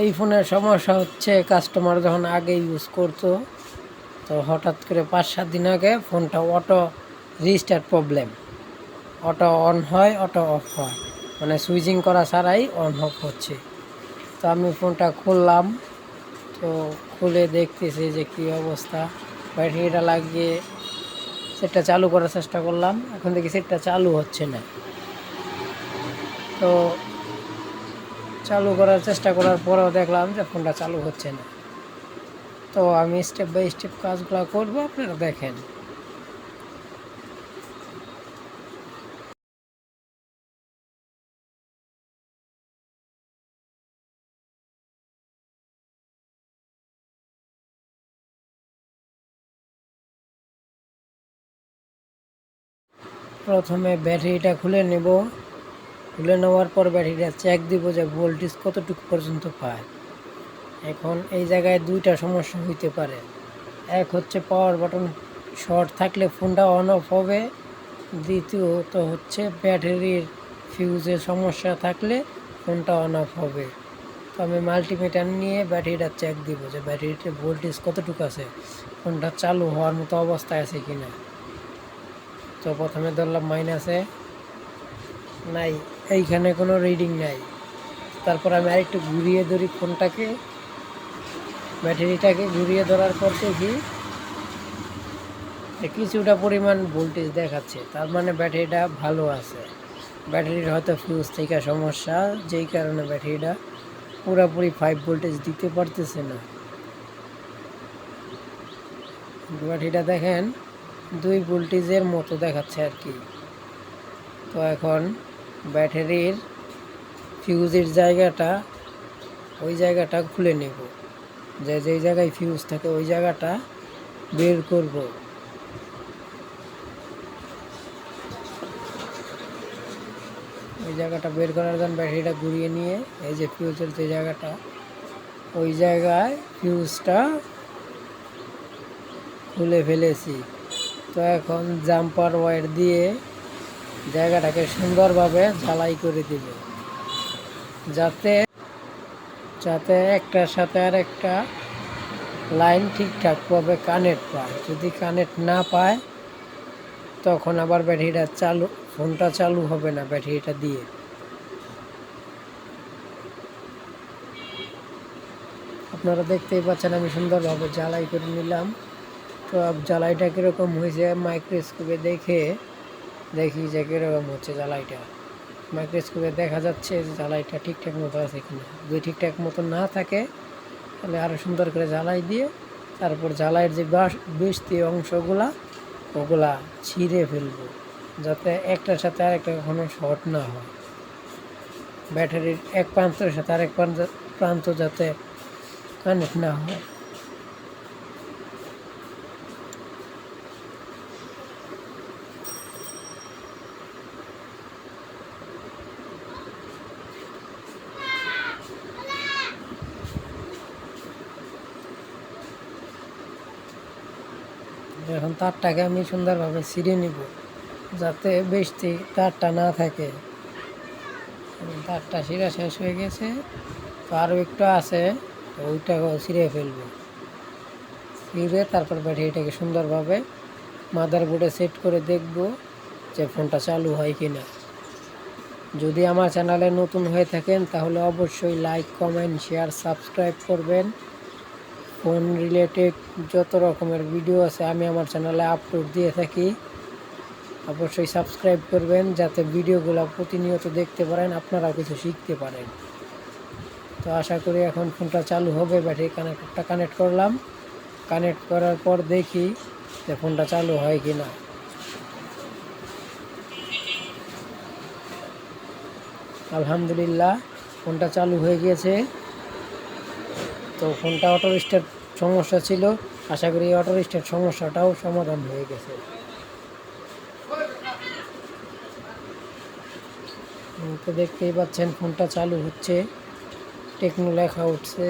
এই ফোনের সমস্যা হচ্ছে কাস্টমার যখন আগে ইউজ করতো, তো হঠাৎ করে পাঁচ সাত দিন আগে ফোনটা auto restart problem auto on হয় অটো অফ হয়। মানে সুইচিং করা ছাড়াই অন অফ হচ্ছে। তো আমি ফোনটা খুললাম, তো খুলে দেখতেছি যে কী অবস্থা। ব্যাটারিটা লাগিয়ে সেটটা চালু করার চেষ্টা করলাম, এখন দেখি সেটটা চালু হচ্ছে না। তো চালু করার চেষ্টা করার পরেও দেখলাম যে ফোনটা চালু হচ্ছে না। তো আমি স্টেপ বাই স্টেপ কাজগুলো করব, আপনারা দেখেন। প্রথমে ব্যাটারিটা খুলে নেব। খুলে নেওয়ার পর ব্যাটারিটা চেক দিব যে ভোল্টেজ কতটুকু পর্যন্ত পায়। এখন এই জায়গায় দুইটা সমস্যা হইতে পারে। এক হচ্ছে পাওয়ার বাটন শর্ট থাকলে ফোনটা অন অফ হবে। দ্বিতীয়ত হচ্ছে ব্যাটারির ফিউজের সমস্যা থাকলে ফোনটা অন অফ হবে। তো আমি মাল্টিমিটার নিয়ে ব্যাটারিটা চেক দিব যে ব্যাটারিতে ভোল্টেজ কতটুকু আছে। ফোনটা চালু হওয়ার মতো অবস্থায় আছে কি না তো প্রথমে ধরলাম মাইনাসে নাই। এইখানে কোনো রিডিং নাই। তারপর আমি আরেকটু ঘুরিয়ে ধরি ফোনটাকে। ব্যাটারিটাকে ঘুরিয়ে ধরার পর দেখি কিছুটা পরিমাণ ভোল্টেজ দেখাচ্ছে। তার মানে ব্যাটারিটা ভালো আছে। ব্যাটারির হয়তো ফিউজ থেকে সমস্যা, যেই কারণে ব্যাটারিটা পুরোপুরি ফাইভ ভোল্টেজ দিতে পারতেছে না। ব্যাটারিটা দেখেন, দুই ভোল্টেজের মতো দেখাচ্ছে আর কি। তো এখন ব্যাটারির ফিউজের জায়গাটা, ওই জায়গাটা খুলে নেব। যে যেই জায়গায় ফিউজ থাকে, ওই জায়গাটা বের করব। ওই জায়গাটা বের করার জন্য ব্যাটারিটা ঘুরিয়ে নিয়ে, এই যে ফিউজের যে জায়গাটা, ওই জায়গায় ফিউজটা খুলে ফেলেছি। তো এখন জাম্পার ওয়্যার দিয়ে জায়গাটাকে সুন্দরভাবে ঝালাই করে দিবে। যাতে যাতে একটার সাথে আর একটা লাইন ঠিকঠাকভাবে কানেক্ট পায়। যদি কানেক্ট না পায়, তখন আবার ব্যাটারিটা চালু, ফোনটা চালু হবে না ব্যাটারিটা দিয়ে। আপনারা দেখতেই পাচ্ছেন আমি সুন্দরভাবে জ্বালাই করে নিলাম। তো জ্বালাইটা কীরকম হয়েছে মাইক্রোস্কোপে দেখে দেখি যে কীরকম হচ্ছে জ্বালাইটা। মাইক্রোস্কোপে দেখা যাচ্ছে যে জ্বালাইটা ঠিকঠাক মতো আছে কিনা। যদি ঠিকঠাক মতো না থাকে, তাহলে আরও সুন্দর করে জ্বালাই দিয়ে, তারপর জ্বালাইয়ের যে বাস, বৃষ্টি অংশগুলা, ওগুলা ছিঁড়ে ফেলব, যাতে একটার সাথে আরেকটা কখনো শর্ট না হয়। ব্যাটারির এক প্রান্তের সাথে আরেক প্রান্ত প্রান্ত যাতে কানেক্ট না হয়। এখন তারটাকে আমি সুন্দরভাবে ছিঁড়ে নিব, যাতে বেশি তারটা না থাকে। তারটা ছিঁড়া শেষ হয়ে গেছে, তো আরও একটু আছে ওইটাকেও ছিঁড়ে ফেলব। ছিঁড়ে তারপর ব্যাটারিটাকে সুন্দরভাবে মাদার বোর্ডে সেট করে দেখব যে ফোনটা চালু হয় কি না যদি আমার চ্যানেলে নতুন হয়ে থাকেন, তাহলে অবশ্যই লাইক, কমেন্ট, শেয়ার, সাবস্ক্রাইব করবেন। ফোন রিলেটেড যত রকমের ভিডিও আছে, আমি আমার চ্যানেলে আপলোড দিয়ে থাকি। অবশ্যই সাবস্ক্রাইব করবেন, যাতে ভিডিওগুলো প্রতিনিয়ত দেখতে পারেন, আপনারা কিছু শিখতে পারেন। তো আশা করি এখন ফোনটা চালু হবে ব্যাটারি কানেক্টরটা কানেক্ট করলাম। কানেক্ট করার পর দেখি যে ফোনটা চালু হয় কি না আলহামদুলিল্লাহ ফোনটা চালু হয়ে গিয়েছে। তো ফোনটা অটো স্টার্ট সমস্যা ছিল। আশা করি অটো স্টার্ট সমস্যাটাও সমাধান হয়ে গেছে। তো দেখতেই পাচ্ছেন, ফোনটা চালু হচ্ছে। টেকনো লেখা উঠছে।